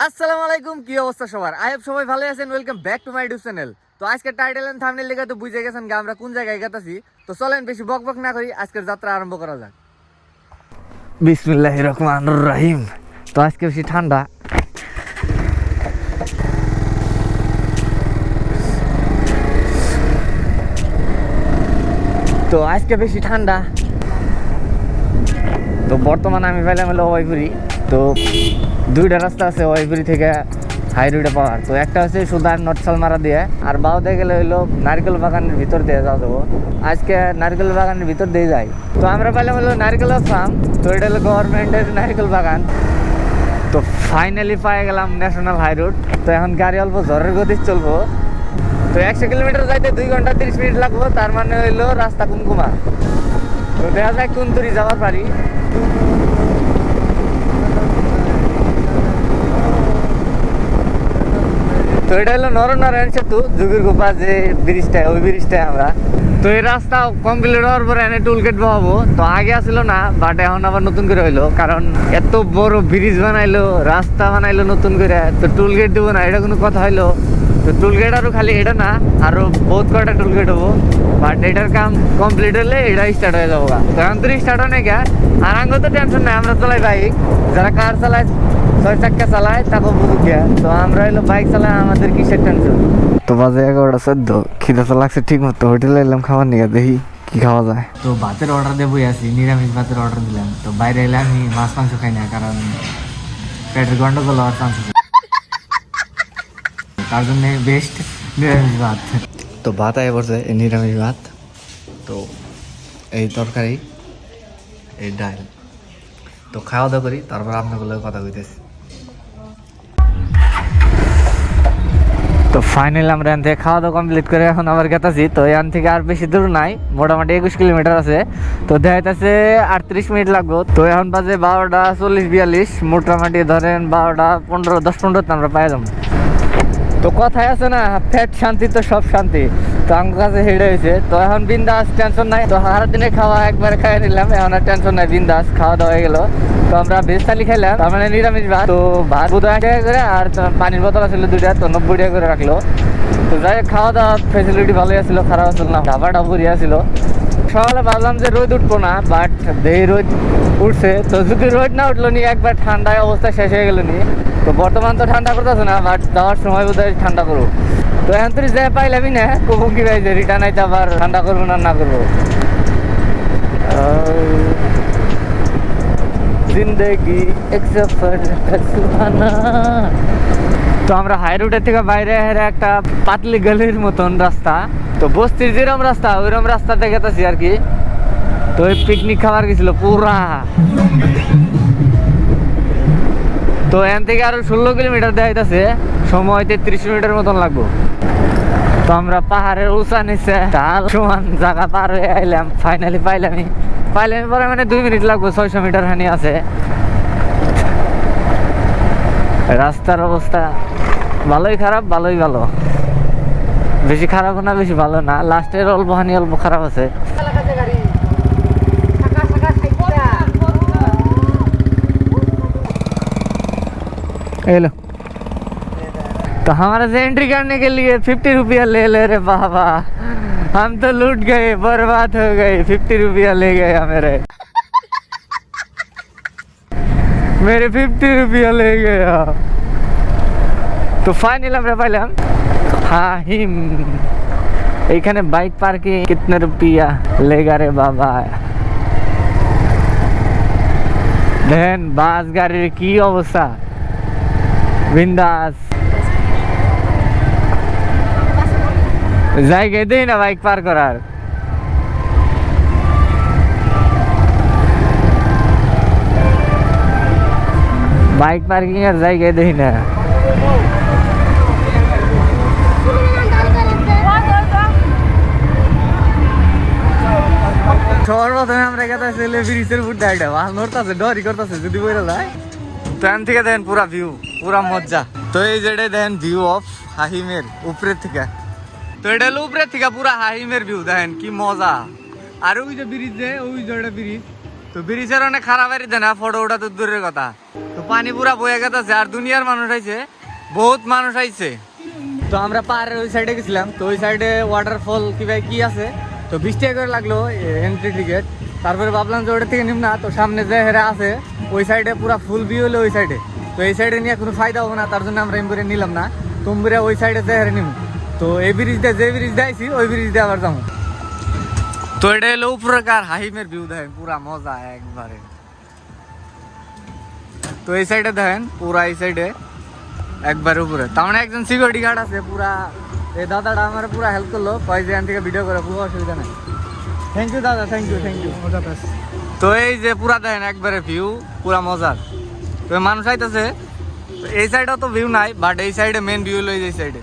আসসালামু আলাইকুম কি অবস্থা সবার? আই হোপ সবাই ভালো আছেন welcome back to my YouTube channel. তো আজকে টাইটেল এন্ড থাম্বনেল তো বুঝে গেছেন আমরা কোন জায়গায় গেতাছি। তো চলেন বেশি বক বক না করি আজকের যাত্রা আরম্ভ করা যাক। বিসমিল্লাহির রহমান রাহিম তো আজকে বেশি ঠান্ডা। তো আজকে বেশি ঠান্ডা। তো বর্তমানে আমি পাইলাম হলো ওয়াইপুরি তো দুইটা রাস্তা আছে ওয়াইপুরি থেকে হাই রোডে পাওয়ার। তো একটা হচ্ছে সুদার নটসাল মারা দিয়ে, আর বাউতে গেলে হইল নারকেল বাগানের ভিতর দিয়ে যাওয়া যাব। আজকে নারকেল বাগানের ভিতর দিয়ে যাই। তো আমরা পাইলাম হলো নারকেল ফার্ম, তো এটা হলো গভর্নমেন্টের নারকেল বাগান। তো ফাইনালি পাই গেলাম ন্যাশনাল হাই রোড তো এখন গাড়ি অল্প ঝড়ের গতি চলবো। তো একশো কিলোমিটার যাইতে দুই ঘণ্টা তিরিশ মিনিট লাগবো, তার মানে হইল রাস্তা কুমকুমা। তো দেখা যায় কোন তুরি যাওয়ার পারি। তো এটা হলো নরনারায়ণ সেতু যুগের গোপা যে ব্রিজটা ওই ব্রিজটাই আমরা। তো এই রাস্তা কমপ্লিট হওয়ার পরে এনে টুল গেট বহাবো। তো আগে আসলো না বাট এখন আবার নতুন করে হইল। কারণ এত বড় ব্রিজ বানাইলো, রাস্তা বানাইলো নতুন করে, তো টুল গেট দেবো না, এটা কোনো কথা হইল। তো টুল গেট আরও খালি এটা না, আরও বহুত কয়টা টুল গেট হব। বাট এটার কাম কমপ্লিট হলে এটা স্টার্ট হয়ে যাব এখন তো স্টার্ট হয় না আর আঙ্গ তো টেনশন নাই, আমরা চালাই বাইক যারা কার চালায় ছয় চাক্কা চালায় তাকে বুঝুক তো আমরা হলো বাইক চালাই আমাদের কিসের টেনশন তো বাজে এগারোটা চোদ্দ খিদে তো লাগছে ঠিক মতো। হোটেলে এলাম খাবার নিয়ে দেখি কি খাওয়া যায়। তো ভাতের অর্ডার দেবই আছি নিরামিষ ভাতের অর্ডার দিলাম। তো বাইরে এলে আমি মাছ মাংস খাই না কারণ পেটের গন্ডগোল হওয়ার চান্স আছে। তার জন্য বেস্ট নিরামিষ ভাত। তো ভাত আয় পড়ছে এই নিরামিষ ভাত। তো এই তরকারি এই ডাল। তো খাওয়া দাওয়া করি তারপর আপনাগুলো কথা কইতেছি। তো ফাইনালি আমরা এখান থেকে খাওয়া দাওয়া কমপ্লিট করে এখন আবার গেতাছি। তো এখান থেকে আর বেশি দূর নাই, মোটামুটি একুশ কিলোমিটার আছে। তো দেখাইতেছে আটত্রিশ মিনিট লাগবো। তো এখন বাজে বারোটা চল্লিশ বিয়াল্লিশ, মোটামুটি ধরেন বারোটা পনেরো, দশ পনেরোতে আমরা পাই যাব তো কথায় আছে না, ফ্যাট শান্তি তো সব শান্তি। তো আমার কাছে হেডে হয়েছে। তো এখন বিন্দাস টেনশন নাই। তো সারা দিনে খাওয়া একবার খাই নিলাম। এখন আর টেনশন নাই, বিন্দাস খাওয়া দাওয়া হয়ে গেল। তো আমরা ভেজ থালি খাইলাম তার মানে নিরামিষ ভাত। তো ভাত বোধ টাকা করে আর পানির বোতল ছিল দুইটা, তো নব্বই টাকা করে রাখল। তো যাই খাওয়া দাওয়া ফেসিলিটি ভালোই আছিল, খারাপ আছিল না। ধাবাটা বড়িয়া ছিল সকালে ভাবলাম যে রোদ উঠবো না বাট দেহি রোদ উঠছে। তো যদি রোদ না উঠল নি, একবার ঠান্ডায় অবস্থা শেষ হয়ে গেল নি। তো বর্তমান তো ঠান্ডা করতেছে না বাট যাওয়ার সময় বোধ ঠান্ডা করব তো এখন তুই পাই পাইলামই না। কবো কি ভাই যে রিটার্ন আইতে আবার ঠান্ডা করব না না করব? জিন্দেগি তো আমরা হাই রোডের থেকে বাইরে হেরে একটা পাতলি গলির মতন রাস্তা। তো বস্তির যেরম রাস্তা ওইরকম রাস্তাতে গেতেছি আর কি। তো ওই পিকনিক খাবার গেছিল পুরা। তো এখান থেকে আরও ষোলো কিলোমিটার দেখাইতেছে। সময় তেত্রিশ মিনিটের মতন লাগবো। তো আমরা পাহাড়ের উঁচা নিচে ঢাল সমান জায়গা পার হয়ে আইলাম। ফাইনালি পাইলামই পাইলাম পরে মানে দুই মিনিট লাগবো, ছয়শো মিটার হানি আছে। রাস্তার অবস্থা ভালোই খারাপ, ভালোই ভালো। বেশি খারাপ না, বেশি ভালো না। লাস্টের অল্প হানি অল্প খারাপ আছে। हेलो तो हमारे से एंट्री करने के लिए फिफ्टी रुपया ले ले रे बाबा हम तो लूट गए बर्बाद हो गए फिफ्टी रुपया ले गया मेरे मेरे फिफ्टी रुपया ले गया তো ফাইনাল আমরা পাইলাম হাহিম এইখানে বাইক পার্কিং কিতনে রুপিয়া লেগা রে বাবা দেখেন বাস গাড়ির কি অবস্থা বিন্দাস জায়গায় দেই না বাইক পার করার বাইক পার্কিং এর জায়গায় দেই না সবার প্রথমে আমরা ছেলে ব্রিজের উপর দেয় ভালো নড়তাছে ডরি করতেছে যদি বইরা যায় তো থেকে দেখেন পুরা ভিউ পুরা মজা তো এই যেটা দেখেন ভিউ অফ হাহিমের উপরের থেকে। তো এটা হলো উপরের থেকে পুরা হাহিমের ভিউ দেখেন কি মজা। আর ওই যে ব্রিজ যে, ওই যে ব্রিজ তো ব্রিজের অনেক খারাপ আর না ফটো ওটা তো দূরের কথা। তো পানি পুরা বয়ে গেছে আর দুনিয়ার মানুষ আইছে, বহুত মানুষ আইছে। তো আমরা পাহাড়ের ওই সাইডে গেছিলাম, তো ওই সাইডে ওয়াটারফল কি ভাই কি আছে? তো বিশ টাকা করে লাগল এন্ট্রি টিকিট তারপরে ভাবলাম যে ওটা থেকে নিম না, তো সামনে যে হেরা আছে, ওই সাইডে পুরা ফুল ভিউ হলো ওই সাইডে তো এই সাইডে নিয়ে কোনো ফায়দা হবে না তার জন্য আমরা এমবুরে নিলাম না। তুমবুরে ওই সাইডে যে হেরে নিব তো এই ব্রিজ দিয়ে যে ব্রিজ দিয়েছি ওই ব্রিজ দিয়ে আবার যাব তো এটা হলো উপরকার হাইমের ভিউ দেখেন পুরা মজা একবারে। তো এই সাইডে দেখেন পুরা এই সাইডে একবার উপরে। তার মানে একজন সিকিউরিটি গার্ড আছে পুরা এই দাদাটা আমার পুরা হেল্প করল কয় যে এখান থেকে ভিডিও করে পুরো অসুবিধা নেই। থ্যাংক ইউ দাদা থ্যাংক ইউ থ্যাংক ইউ তো এই যে পুরা দেখেন একবারে ভিউ পুরা মজার। তো মানুষ আইতেছে, এই সাইডেও তো ভিউ নাই বাট এই সাইডে মেন ভিউ হলো এই সাইডে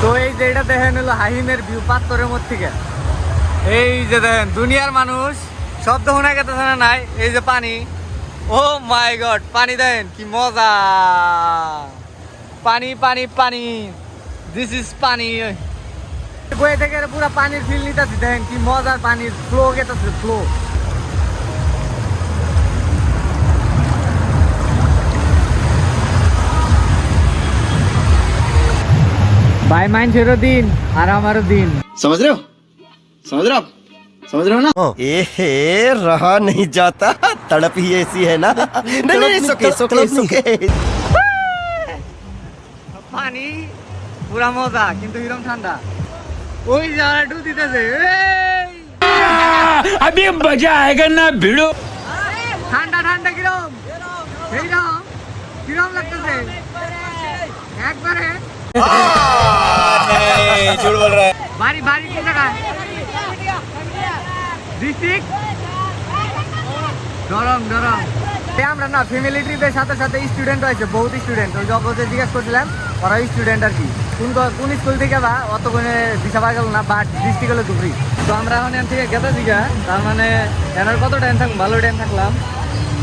তো এই যে এটা দেখেন হলো হাহিমের ভিউ পাত্তরের মধ্যে থেকে। এই যে দেখেন, দুনিয়ার মানুষ, শব্দ শোনা গেতেছে না নাই, এই যে পানি। ও মাই গড পানি দেন কি মজা। পানি পানি পানি। দিস ইজ পানি। বয়ে থেকে পুরো পানির ফিল নিতেছি, দেখেন কি মজার পানির ফ্লো গেতেছে ফ্লো ভাই মাইন্সেরও দিন আর আমারও দিন समझ रहे हो समझ रहे हो आप समझ रहे हो ना ए रहा नहीं जाता तड़प ही ऐसी है ना नहीं नहीं सुके सुके सुके পানি পুরা মজা কিন্তু হিরম ঠান্ডা ওই যারা ডু দিতেছে अभी मजा आएगा ना भिड़ो ঠান্ডা ঠান্ডা কিরম সেইরম কিরম লাগতেছে একবারে झूठ बोल रहा है বাড়ি বাড়ি কোন জায়গায় ডিস্ট্রিক্ট গরম গরম এই আমরা না ফ্যামিলি ট্রিপের সাথে সাথে স্টুডেন্ট হয়েছে বহুত স্টুডেন্ট ওই জগতে জিজ্ঞেস করছিলাম ওরা স্টুডেন্ট আর কি কোন ক- কোন স্কুল থেকে বা অত কোনো দিশা পাওয়া গেল না বাট ডিস্ট্রিক্ট হলো দুপুরি তো আমরা এখন এখান থেকে গেতে দিঘা তার মানে এনার কত টাইম থাকবো ভালো টাইম থাকলাম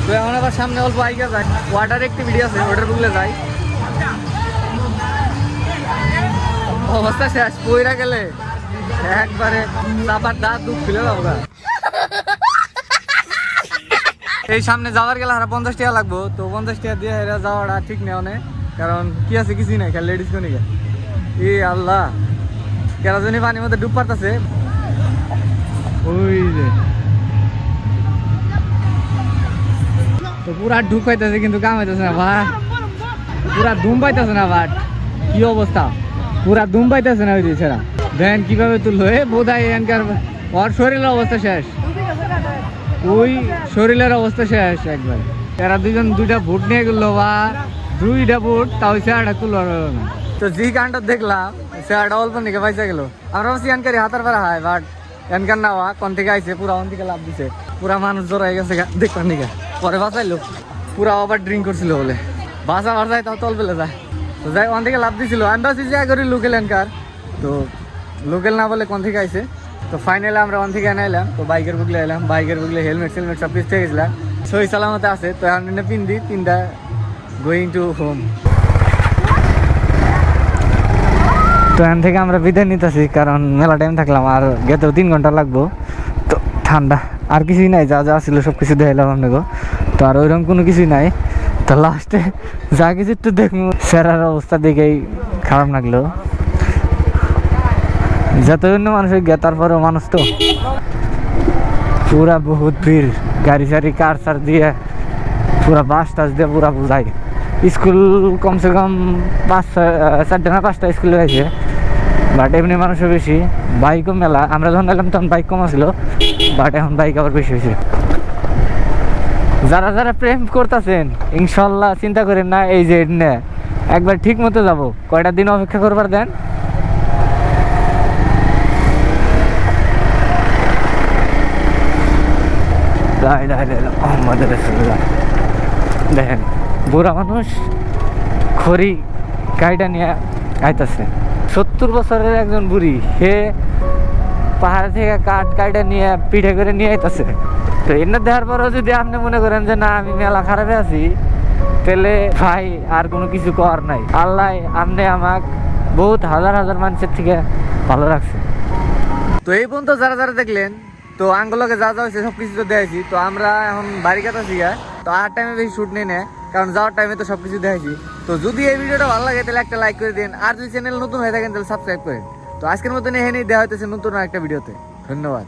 তো এখন আবার সামনে অল্প আইগা যায় ওয়াটার অ্যাক্টিভিটি আছে ওটার বুকলে যাই অবস্থা শেষ, পইরা গেলে একবারে চাপার দাঁত দুধ খুলে যাব এই সামনে যাওয়ার গেলে হারা পঞ্চাশ টাকা লাগবো, তো পঞ্চাশ টাকা দিয়ে এরা যাওয়াটা ঠিক নেই অনেক, কারণ কি আছে কিছুই নাই, খালি লেডিস কোনিকে এ আল্লাহ, কেরা জনি পানির মধ্যে ডুব পারতাছে। ওই যে। তো পুরা ডুব পাইতেছে কিন্তু কাম হইতেছে না ভা পুরা দুম পাইতেছে না বাট কি অবস্থা? পুরা দুম পাইতেছে না ওই ছেড়া। দেখেন কীভাবে তুললো? এ বোধ হয় এখানকার ওর শরীরের অবস্থা শেষ। ওই শরীরের অবস্থা শেষ একবার। এরা দুজন দুইটা ভোট নিয়ে গেলো বা দুইটা ভোট তাও চেয়ারটা তুলো না। তো যে কাণ্ড দেখলাম চেয়ারটা অল্প নিকে পাইসা গেলো। আমরা ভাবছি এনকারি হাতার পারা হয় বাট এনকার না হওয়া কোন থেকে আইসে পুরা অন লাভ দিছে? পুরা মানুষ জড়াই গেছে গা, দেখলাম নিকা। পরে বাঁচাইলো। পুরা আবার ড্রিঙ্ক করছিল বলে। বাসা বাসায় তাও তল পেলে যায়। তো যাই ওখান থেকে লাভ দিছিল। আমি ভাবছি যে করি লোকেল এনকার তো লোকেল না বলে কোন থেকে আইছে? তো ফাইনালি আমরা ওখান থেকে এলাম। তো বাইকের বুকলে এলাম। বাইকের বুকলে হেলমেট সেলমেট সব কিছু থেকে গেছিলাম। সই সালামতে আছে। তো এখন এনে পিন দিই পিনটা গোয়িং টু হোম তো এখান থেকে আমরা বিদায় নিতেছি, কারণ মেলা টাইম থাকলাম আর গেতেও তিন ঘণ্টা লাগবো। তো ঠান্ডা, আর কিছুই নাই, যা যা ছিল সব কিছু দেখাইলাম আপনাকে। তো আর ওইরকম কোনো কিছুই নাই। তো লাস্টে যা কিছু একটু দেখব। সেরার অবস্থা দেখেই খারাপ লাগল। যত জন্য মানুষ গিয়া, তারপরেও মানুষ তো। পুরা বহুত ভিড়। গাড়ি সারি কার সার দিয়ে পুরা বাস টাস দিয়ে পুরা বুঝাই স্কুল কমসে কম পাঁচ চারটে না পাঁচটা স্কুল হয়েছে। বাট এমনি মানুষও বেশি। বাইকও মেলা। আমরা যখন এলাম তখন বাইক কম ছিল বাট এখন বাইক আবার বেশি হয়েছে। যারা যারা প্রেম করতেছেন, ইনশাল্লাহ চিন্তা করেন না, এই যে একবার ঠিক মতো যাব। কয়টা দিন অপেক্ষা করবার দেন। দেখেন, বুড়া মানুষ খড়ি গাড়িটা নিয়ে আইতাছে। সত্তর বছরের একজন বুড়ি, হে পাহাড় থেকে কাঠ কাটে নিয়ে পিঠে করে নিয়ে আইতাছে। তো এনে দেওয়ার পরেও যদি আপনি মনে করেন যে না, আমি মেলা খারাপে আছি, তাহলে ভাই আর কোনো কিছু কর নাই। আল্লাহ আপনি আমাক বহুত হাজার হাজার মানুষের থেকে ভালো রাখছে। তো এই পর্যন্ত যারা যারা দেখলেন, তো আঙ্গুলকে যা যা হয়েছে সব কিছু তো দেখাইছি। তো আমরা এখন বাড়ি কাটা শিখা তো আর টাইমে বেশি শুট নেই না, কারণ যাওয়ার টাইমে তো সব কিছু দেখাইছি। তো যদি এই ভিডিওটা ভালো লাগে, তাহলে একটা লাইক করে দিন। আর যদি চ্যানেল নতুন হয়ে থাকেন, তাহলে সাবস্ক্রাইব করেন। তো আজকের মতন এখানেই দেওয়া হইতেছে নতুন একটা ভিডিওতে। ধন্যবাদ।